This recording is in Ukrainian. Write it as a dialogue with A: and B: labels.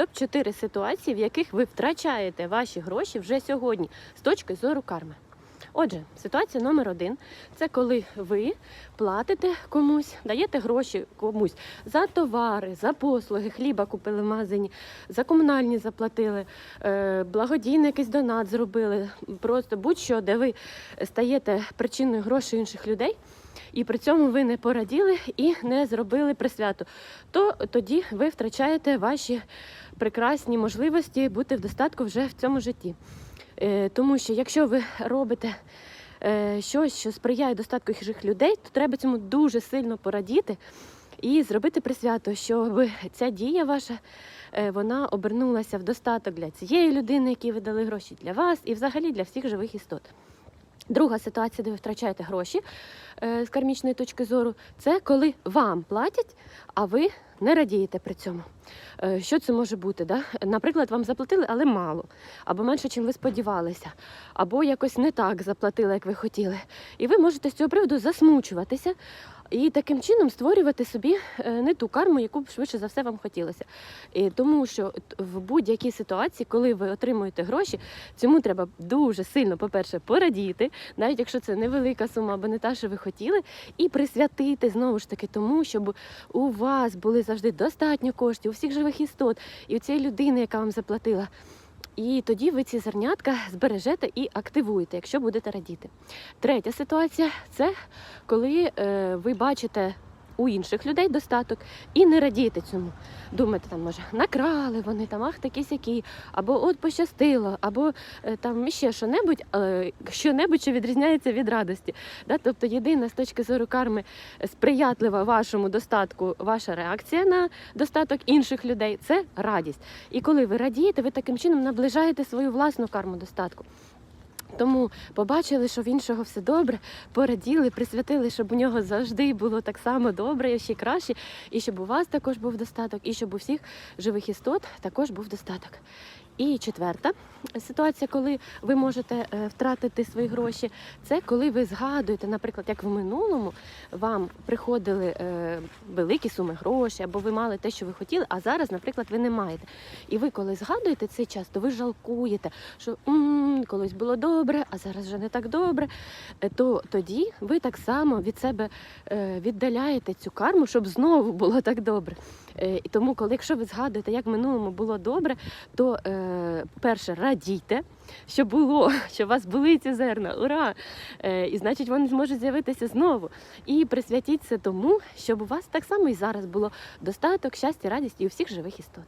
A: топ-4 ситуації, в яких ви втрачаєте ваші гроші вже сьогодні з точки зору карми. Отже, ситуація номер один це коли ви платите комусь, даєте гроші комусь за товари, за послуги, хліба купили в магазині, за комунальні заплатили, е, благодійний якийсь донат зробили, просто будь-що, де ви стаєте причиною грошей інших людей. І при цьому ви не пораділи і не зробили присвяту, то тоді ви втрачаєте ваші прекрасні можливості бути в достатку вже в цьому житті. Е, Тому що якщо ви робите е, щось, що сприяє достатку інших людей, то треба цьому дуже сильно порадіти і зробити присвято, щоб ця дія ваша е, вона обернулася в достаток для цієї людини, якій ви дали гроші для вас, і взагалі для всіх живих істот. Друга ситуація, де ви втрачаєте гроші е, з кармічної точки зору, це коли вам платять, а ви не радієте при цьому. Е, Що це може бути? Да? Наприклад, вам заплатили, але мало, або менше, чим ви сподівалися, або якось не так заплатили, як ви хотіли. І ви можете з цього приводу засмучуватися і таким чином створювати собі е, не ту карму, яку б швидше за все вам хотілося. І тому що в будь-якій ситуації, коли ви отримуєте гроші, цьому треба дуже сильно, по-перше, порадіти, навіть якщо це невелика сума або не та, що ви хотіли, і присвятити знову ж таки тому, щоб у вас були завжди достатньо коштів, у всіх живих істот, і у цієї людини, яка вам заплатила. І тоді ви ці зернятка збережете і активуєте, якщо будете радіти. Третя ситуація це коли е, ви бачите у інших людей достаток і не радієте цьому. Думаєте, там може накрали вони там, ах, такі сякі, або от пощастило, або е, там ще що-небудь, е, що-небудь, що відрізняється від радості. Да? Тобто єдина з точки зору карми сприятлива вашому достатку, ваша реакція на достаток інших людей це радість. І коли ви радієте, ви таким чином наближаєте свою власну карму достатку. Тому побачили, що в іншого все добре, пораділи, присвятили, щоб у нього завжди було так само добре, ще краще, і щоб у вас також був достаток, і щоб у всіх живих істот також був достаток. І четверта ситуація, коли ви можете е, втратити свої гроші, це коли ви згадуєте, наприклад, як в минулому вам приходили е, великі суми грошей, або ви мали те, що ви хотіли, а зараз, наприклад, ви не маєте. І ви, коли згадуєте цей час, то ви жалкуєте, що колись було добре, а зараз вже не так добре. Е, То тоді ви так само від себе віддаляєте цю карму, щоб знову було так добре. І тому, коли якщо ви згадуєте, як в минулому було добре, то перше радійте, що було, що у вас були ці зерна, ура! Е, і значить, вони зможуть з'явитися знову. І присвятіть це тому, щоб у вас так само і зараз було достаток, щастя, радість і у всіх живих істот.